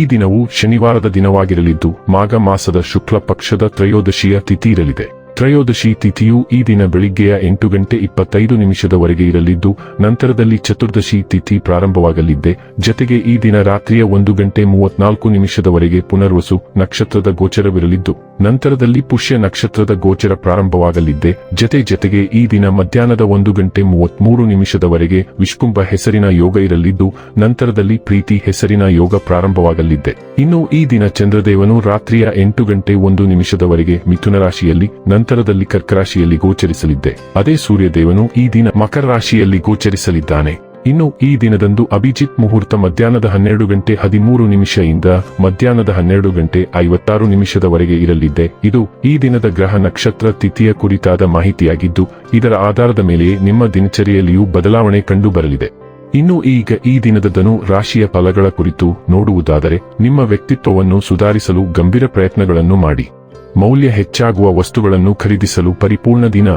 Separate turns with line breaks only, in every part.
ಈ ದಿನವು ಶನಿವಾರದ ದಿನವಾಗಿರಲಿದ್ದು ಮಾಘ ಮಾಸದ ಶುಕ್ಲ ಪಕ್ಷದ ತ್ರಯೋದಶಿಯ ತಿಥಿ ಇರಲಿದೆ. ತ್ರಯೋದಶಿ ತಿಥಿಯು ಈ ದಿನ ಬೆಳಿಗ್ಗೆಯ ಎಂಟು ಗಂಟೆ ಇಪ್ಪತ್ತೈದು ನಿಮಿಷದವರೆಗೆ ಇರಲಿದ್ದು, ನಂತರದಲ್ಲಿ ಚತುರ್ದಶಿ ತಿಥಿ ಪ್ರಾರಂಭವಾಗಲಿದ್ದೆ. ಜತೆಗೆ ಈ ದಿನ ರಾತ್ರಿಯ ಒಂದು ಗಂಟೆ ಮೂವತ್ನಾಲ್ಕು ನಿಮಿಷದವರೆಗೆ ಪುನರ್ವಸು ನಕ್ಷತ್ರದ ಗೋಚರವಿರಲಿದ್ದು, ನಂತರದಲ್ಲಿ ಪುಷ್ಯ ನಕ್ಷತ್ರದ ಗೋಚರ ಪ್ರಾರಂಭವಾಗಲಿದ್ದೆ. ಜತೆ ಜತೆಗೆ ಈ ದಿನ ಮಧ್ಯಾಹ್ನದ ಒಂದು ಗಂಟೆ ಮೂವತ್ಮೂರು ನಿಮಿಷದವರೆಗೆ ವಿಷ್ಕುಂಭ ಹೆಸರಿನ ಯೋಗ ಇರಲಿದ್ದು, ನಂತರದಲ್ಲಿ ಪ್ರೀತಿ ಹೆಸರಿನ ಯೋಗ ಪ್ರಾರಂಭವಾಗಲಿದ್ದೆ. ಇನ್ನು ಈ ದಿನ ಚಂದ್ರದೇವನು ರಾತ್ರಿಯ ಎಂಟು ಗಂಟೆ ಒಂದು ನಿಮಿಷದವರೆಗೆ ಮಿಥುನ ರಾಶಿಯಲ್ಲಿ ನಂತರದಲ್ಲಿ ಕರ್ಕ ರಾಶಿಯಲ್ಲಿ ಗೋಚರಿಸಲಿದ್ದೆ. ಅದೇ ಸೂರ್ಯದೇವನು ಈ ದಿನ ಮಕರ ರಾಶಿಯಲ್ಲಿ ಗೋಚರಿಸಲಿದ್ದಾನೆ. ಇನ್ನು ಈ ದಿನದಂದು ಅಭಿಜಿತ್ ಮುಹೂರ್ತ ಮಧ್ಯಾಹ್ನದ ಹನ್ನೆರಡು ಗಂಟೆ ಹದಿಮೂರು ನಿಮಿಷದಿಂದ ಮಧ್ಯಾಹ್ನದ ಹನ್ನೆರಡು ಗಂಟೆ ಐವತ್ತಾರು ನಿಮಿಷದವರೆಗೆ ಇರಲಿದ್ದೆ. ಇದು ಈ ದಿನದ ಗ್ರಹ ನಕ್ಷತ್ರ ತಿಥಿಯ ಕುರಿತಾದ ಮಾಹಿತಿಯಾಗಿದ್ದು, ಇದರ ಆಧಾರದ ಮೇಲೆಯೇ ನಿಮ್ಮ ದಿನಚರಿಯಲ್ಲಿಯೂ ಬದಲಾವಣೆ ಕಂಡುಬರಲಿದೆ. ಇನ್ನು ಈಗ ಈ ದಿನದ ಧನು ರಾಶಿಯ ಫಲಗಳ ಕುರಿತು ನೋಡುವುದಾದರೆ, ನಿಮ್ಮ ವ್ಯಕ್ತಿತ್ವವನ್ನು ಸುಧಾರಿಸಲು ಗಂಭೀರ ಪ್ರಯತ್ನಗಳನ್ನು ಮಾಡಿ. ಮೌಲ್ಯ ಹೆಚ್ಚಾಗುವ ವಸ್ತುಗಳನ್ನು ಖರೀದಿಸಲು ಪರಿಪೂರ್ಣ ದಿನ.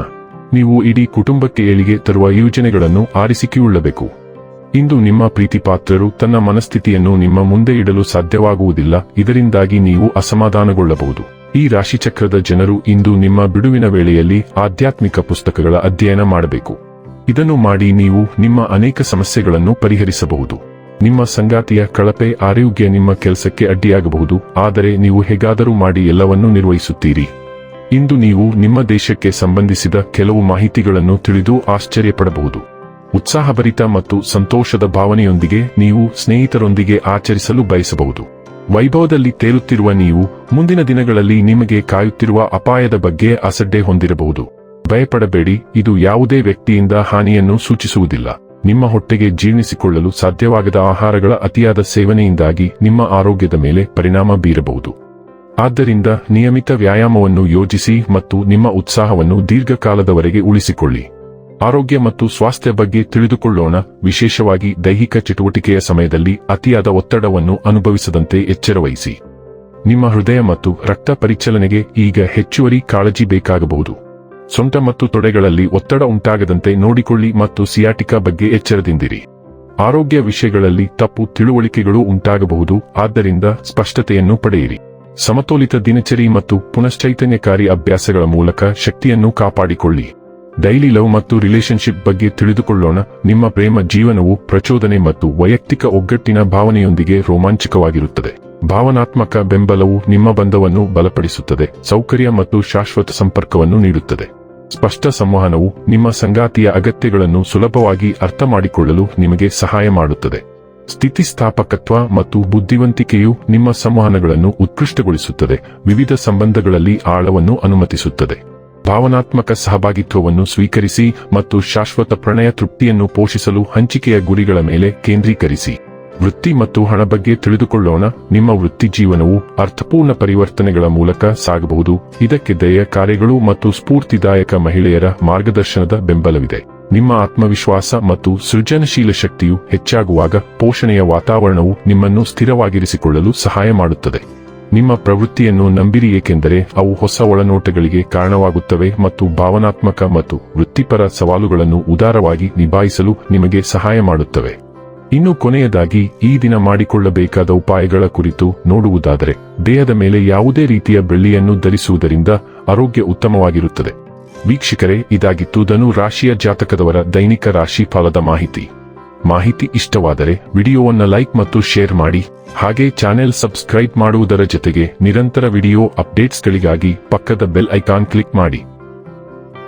ನೀವು ಇಡೀ ಕುಟುಂಬಕ್ಕೆ ಏಳಿಗೆ ತರುವ ಯೋಜನೆಗಳನ್ನು ಆರಿಸಿಕೊಳ್ಳಬೇಕು. ಇಂದು ನಿಮ್ಮ ಪ್ರೀತಿಪಾತ್ರರು ತನ್ನ ಮನಸ್ಥಿತಿಯನ್ನು ನಿಮ್ಮ ಮುಂದೆ ಇಡಲು ಸಾಧ್ಯವಾಗುವುದಿಲ್ಲ, ಇದರಿಂದಾಗಿ ನೀವು ಅಸಮಾಧಾನಗೊಳ್ಳಬಹುದು. ಈ ರಾಶಿಚಕ್ರದ ಜನರು ಇಂದು ನಿಮ್ಮ ಬಿಡುವಿನ ವೇಳೆಯಲ್ಲಿ ಆಧ್ಯಾತ್ಮಿಕ ಪುಸ್ತಕಗಳ ಅಧ್ಯಯನ ಮಾಡಬೇಕು. ಇದನ್ನು ಮಾಡಿ ನೀವು ನಿಮ್ಮ ಅನೇಕ ಸಮಸ್ಯೆಗಳನ್ನು ಪರಿಹರಿಸಬಹುದು. ನಿಮ್ಮ ಸಂಗಾತಿಯ ಕಳಪೆ ಆರೋಗ್ಯ ನಿಮ್ಮ ಕೆಲಸಕ್ಕೆ ಅಡ್ಡಿಯಾಗಬಹುದು, ಆದರೆ ನೀವು ಹೇಗಾದರೂ ಮಾಡಿ ಎಲ್ಲವನ್ನೂ ನಿರ್ವಹಿಸುತ್ತೀರಿ. ಇಂದು ನೀವು ನಿಮ್ಮ ದೇಶಕ್ಕೆ ಸಂಬಂಧಿಸಿದ ಕೆಲವು ಮಾಹಿತಿಗಳನ್ನು ತಿಳಿದು ಆಶ್ಚರ್ಯಪಡಬಹುದು. ಉತ್ಸಾಹಭರಿತ ಮತ್ತು ಸಂತೋಷದ ಭಾವನೆಯೊಂದಿಗೆ ನೀವು ಸ್ನೇಹಿತರೊಂದಿಗೆ ಆಚರಿಸಲು ಬಯಸಬಹುದು. ವೈಭವದಲ್ಲಿ ತೇಲುತ್ತಿರುವ ನೀವು ಮುಂದಿನ ದಿನಗಳಲ್ಲಿ ನಿಮಗೆ ಕಾಯುತ್ತಿರುವ ಅಪಾಯದ ಬಗ್ಗೆ ಅಸಡ್ಡೆ ಹೊಂದಿರಬಹುದು. ಭಯಪಡಬೇಡಿ, ಇದು ಯಾವುದೇ ವ್ಯಕ್ತಿಯಿಂದ ಹಾನಿಯನ್ನು ಸೂಚಿಸುವುದಿಲ್ಲ. ನಿಮ್ಮ ಹೊಟ್ಟೆಗೆ ಜೀರ್ಣಿಸಿಕೊಳ್ಳಲು ಸಾಧ್ಯವಾಗದ ಆಹಾರಗಳ ಅತಿಯಾದ ಸೇವನೆಯಿಂದಾಗಿ ನಿಮ್ಮ ಆರೋಗ್ಯದ ಮೇಲೆ ಪರಿಣಾಮ ಬೀರಬಹುದು. ಆದ್ದರಿಂದ ನಿಯಮಿತ ವ್ಯಾಯಾಮವನ್ನು ಯೋಜಿಸಿ ಮತ್ತು ನಿಮ್ಮ ಉತ್ಸಾಹವನ್ನು ದೀರ್ಘಕಾಲದವರೆಗೆ ಉಳಿಸಿಕೊಳ್ಳಿ. ಆರೋಗ್ಯ ಮತ್ತು ಸ್ವಾಸ್ಥ್ಯ ಬಗ್ಗೆ ತಿಳಿದುಕೊಳ್ಳೋಣ. ವಿಶೇಷವಾಗಿ ದೈಹಿಕ ಚಟುವಟಿಕೆಯ ಸಮಯದಲ್ಲಿ ಅತಿಯಾದ ಒತ್ತಡವನ್ನು ಅನುಭವಿಸದಂತೆ ಎಚ್ಚರವಹಿಸಿ. ನಿಮ್ಮ ಹೃದಯ ಮತ್ತು ರಕ್ತ ಪರಿಚಲನೆಗೆ ಈಗ ಹೆಚ್ಚುವರಿ ಕಾಳಜಿ ಬೇಕಾಗಬಹುದು. ಸೊಂಟ ಮತ್ತು ತೊಡೆಗಳಲ್ಲಿ ಒತ್ತಡ ಉಂಟಾಗದಂತೆ ನೋಡಿಕೊಳ್ಳಿ ಮತ್ತು ಸಿಯಾಟಿಕಾ ಬಗ್ಗೆ ಎಚ್ಚರದಿಂದಿರಿ. ಆರೋಗ್ಯ ವಿಷಯಗಳಲ್ಲಿ ತಪ್ಪು ತಿಳುವಳಿಕೆಗಳು ಉಂಟಾಗಬಹುದು, ಆದ್ದರಿಂದ ಸ್ಪಷ್ಟತೆಯನ್ನು ಪಡೆಯಿರಿ. ಸಮತೋಲಿತ ದಿನಚರಿ ಮತ್ತು ಪುನಶ್ಚೈತನ್ಯಕಾರಿ ಅಭ್ಯಾಸಗಳ ಮೂಲಕ ಶಕ್ತಿಯನ್ನು ಕಾಪಾಡಿಕೊಳ್ಳಿ. ಡೈಲಿ ಲವ್ ಮತ್ತು ರಿಲೇಶನ್ಶಿಪ್ ಬಗ್ಗೆ ತಿಳಿದುಕೊಳ್ಳೋಣ, ನಿಮ್ಮ ಪ್ರೇಮ ಜೀವನವು ಪ್ರಚೋದನೆ ಮತ್ತು ವೈಯಕ್ತಿಕ ಒಗ್ಗಟ್ಟಿನ ಭಾವನೆಯೊಂದಿಗೆ ರೋಮಾಂಚಕವಾಗಿರುತ್ತದೆ. ಭಾವನಾತ್ಮಕ ಬೆಂಬಲವು ನಿಮ್ಮ ಬಂಧವನ್ನು ಬಲಪಡಿಸುತ್ತದೆ, ಸೌಕರ್ಯ ಮತ್ತು ಶಾಶ್ವತ ಸಂಪರ್ಕವನ್ನು ನೀಡುತ್ತದೆ. ಸ್ಪಷ್ಟ ಸಂವಹನವು ನಿಮ್ಮ ಸಂಗಾತಿಯ ಅಗತ್ಯಗಳನ್ನು ಸುಲಭವಾಗಿ ಅರ್ಥ ಮಾಡಿಕೊಳ್ಳಲು ನಿಮಗೆ ಸಹಾಯ ಮಾಡುತ್ತದೆ. ಸ್ಥಿತಿಸ್ಥಾಪಕತ್ವ ಮತ್ತು ಬುದ್ಧಿವಂತಿಕೆಯು ನಿಮ್ಮ ಸಂವಹನಗಳನ್ನು ಉತ್ಕೃಷ್ಟಗೊಳಿಸುತ್ತದೆ, ವಿವಿಧ ಸಂಬಂಧಗಳಲ್ಲಿ ಆಳವನ್ನು ಅನುಮತಿಸುತ್ತದೆ. ಭಾವನಾತ್ಮಕ ಸಹಭಾಗಿತ್ವವನ್ನು ಸ್ವೀಕರಿಸಿ ಮತ್ತು ಶಾಶ್ವತ ಪ್ರಣಯ ತೃಪ್ತಿಯನ್ನು ಪೋಷಿಸಲು ಹಂಚಿಕೆಯ ಗುರಿಗಳ ಮೇಲೆ ಕೇಂದ್ರೀಕರಿಸಿ. ವೃತ್ತಿ ಮತ್ತು ಹಣ ಬಗ್ಗೆ ತಿಳಿದುಕೊಳ್ಳೋಣ. ನಿಮ್ಮ ವೃತ್ತಿ ಜೀವನವು ಅರ್ಥಪೂರ್ಣ ಪರಿವರ್ತನೆಗಳ ಮೂಲಕ ಸಾಗಬಹುದು. ಇದಕ್ಕೆ ದಯ, ಕಾರ್ಯಗಳು ಮತ್ತು ಸ್ಫೂರ್ತಿದಾಯಕ ಮಹಿಳೆಯರ ಮಾರ್ಗದರ್ಶನದ ಬೆಂಬಲವಿದೆ. ನಿಮ್ಮ ಆತ್ಮವಿಶ್ವಾಸ ಮತ್ತು ಸೃಜನಶೀಲ ಶಕ್ತಿಯು ಹೆಚ್ಚಾಗುವಾಗ ಪೋಷಣೆಯ ವಾತಾವರಣವು ನಿಮ್ಮನ್ನು ಸ್ಥಿರವಾಗಿರಿಸಿಕೊಳ್ಳಲು ಸಹಾಯ ಮಾಡುತ್ತದೆ. ನಿಮ್ಮ ಪ್ರವೃತ್ತಿಯನ್ನು ನಂಬಿರಿ, ಏಕೆಂದರೆ ಅವು ಹೊಸ ಒಳನೋಟಗಳಿಗೆ ಕಾರಣವಾಗುತ್ತವೆ ಮತ್ತು ಭಾವನಾತ್ಮಕ ಮತ್ತು ವೃತ್ತಿಪರ ಸವಾಲುಗಳನ್ನು ಉದಾರವಾಗಿ ನಿಭಾಯಿಸಲು ನಿಮಗೆ ಸಹಾಯ ಮಾಡುತ್ತವೆ. ಇನ್ನು ಕೊನೆಯದಾಗಿ ಈ ದಿನ ಮಾಡಿಕೊಳ್ಳಬೇಕಾದ ಉಪಾಯಗಳ ಕುರಿತು ನೋಡುವುದಾದರೆ, ದೇಹದ ಮೇಲೆ ಯಾವುದೇ ರೀತಿಯ ಬೆಳ್ಳಿಯನ್ನು ಧರಿಸುವುದರಿಂದ ಆರೋಗ್ಯ ಉತ್ತಮವಾಗಿರುತ್ತದೆ. ವೀಕ್ಷಕರೇ, ಇದಾಗಿತ್ತು ಧನು ರಾಶಿಯ ಜಾತಕದವರ ದೈನಿಕ ರಾಶಿ ಫಲದ ಮಾಹಿತಿ. ಮಾಹಿತಿ ಇಷ್ಟವಾದರೆ ವಿಡಿಯೋವನ್ನ ಲೈಕ್ ಮತ್ತು ಶೇರ್ ಮಾಡಿ, ಹಾಗೆ ಚಾನೆಲ್ ಸಬ್ಸ್ಕ್ರೈಬ್ ಮಾಡುವುದರ ಜೊತೆಗೆ ನಿರಂತರ ವಿಡಿಯೋ ಅಪ್ಡೇಟ್ಸ್ಗಳಿಗಾಗಿ ಪಕ್ಕದ ಬೆಲ್ ಐಕಾನ್ ಕ್ಲಿಕ್ ಮಾಡಿ.